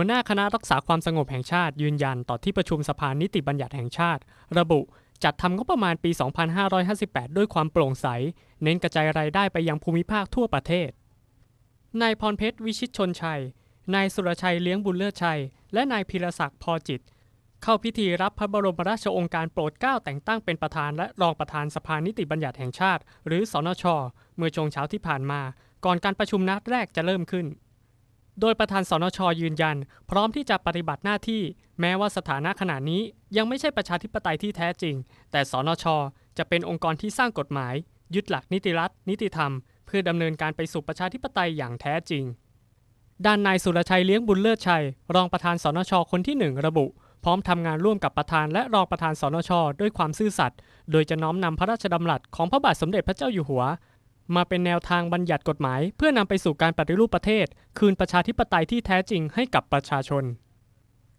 หัวหน้าคณะรักษาความสงบแห่งชาติยืนยันต่อที่ประชุมสภานิติบัญญัติแห่งชาติ ระบุจัดทำงบประมาณปี 2558 ด้วยความโปร่งใส เน้นกระจายรายได้ไปยังภูมิภาคทั่วประเทศ นายพรเพชรวิชิตชนชัย นายสุรชัยเลี้ยงบุญเลิศชัย และนายพิรศักดิ์พอจิต เข้าพิธีรับพระบรมราชโองการโปรดเกล้าแต่งตั้งเป็นประธานและรองประธานสภานิติบัญญัติแห่งชาติ หรือสนช เมื่อช่วงเช้าที่ผ่านมา ก่อนการประชุมนัดแรกจะเริ่มขึ้น โดยประธานสนชยืนยัน พร้อมที่จะปฏิบัติหน้าที่ แม้ว่าสถานะขณะนี้ยังไม่ใช่ประชาธิปไตยที่แท้จริง แต่สนชจะเป็นองค์กรที่สร้างกฎหมาย ยึดหลักนิติรัฐ นิติธรรม เพื่อดำเนินการไปสู่ประชาธิปไตยอย่างแท้จริง ด้านนายสุรชัยเลี้ยงบุญเลิศชัย รองประธานสนชคนที่หนึ่งระบุ พร้อมทำงานร่วมกับประธานและรองประธานสนชด้วยความซื่อสัตย์โดยจะน้อมนำพระราชดำรัสของพระบาทสมเด็จพระเจ้าอยู่หัว มาเป็นแนวทางบัญญัติกฎหมาย เพื่อนำไปสู่การปฏิรูปประเทศ คืนประชาธิปไตยที่แท้จริงให้กับประชาชน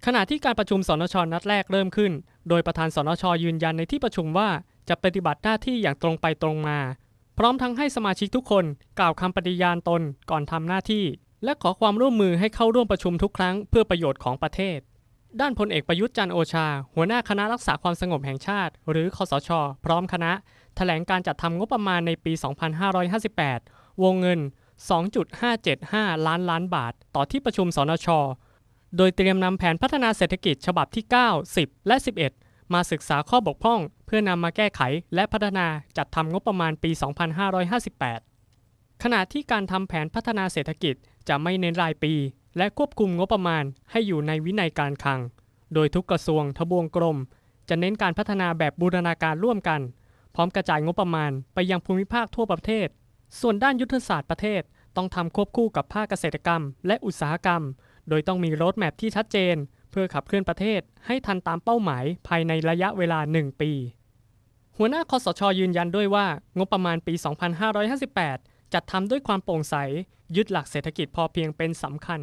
ขณะที่การประชุมสนชนัดแรกเริ่มขึ้น โดยประธานสนชยืนยันในที่ประชุมว่าจะปฏิบัติหน้าที่อย่างตรงไปตรงมา พร้อมทั้งให้สมาชิกทุกคนกล่าวคำปฏิญาณตนก่อนทำหน้าที่ และขอความร่วมมือให้เข้าร่วมประชุมทุกครั้งเพื่อประโยชน์ของประเทศ ด้านพลเอกประยุทธ์จันโอชา หัวหน้าคณะรักษาความสงบแห่งชาติ หรือคอสช พร้อมคณะ แถลงการจัดทำงบประมาณในปี 2558 วงเงิน 2.575 ล้านล้านบาท ต่อที่ประชุมสนช โดยเตรียมนำแผนพัฒนาเศรษฐกิจฉบับที่ 9 10 และ 11 มาศึกษาข้อบกพร่อง เพื่อนำมาแก้ไขและพัฒนาจัดทำงบประมาณปี 2558 ขณะที่การทำแผนพัฒนาเศรษฐกิจจะไม่เน้นรายปี และควบคุมงบประมาณให้อยู่ในวินัยการคลัง โดยทุกกระทรวงทบวงกรม จะเน้นการพัฒนาแบบบูรณาการร่วมกัน พร้อมกระจายงบประมาณไปยังภูมิภาคทั่วประเทศ ส่วนด้านยุทธศาสตร์ประเทศต้องทำควบคู่กับภาคเกษตรกรรม และอุตสาหกรรม โดยต้องมีรดแมพที่ชัดเจน เพื่อขับเคลื่อนประเทศให้ทันตามเป้าหมายภายในระยะเวลา 1 ปี หัวหน้าคอสชยืนยันด้วยว่างบประมาณปี 2558 จัดทำด้วยความโปร่งใส ยึดหลักเศรษฐกิจพอเพียงเป็นสำคัญ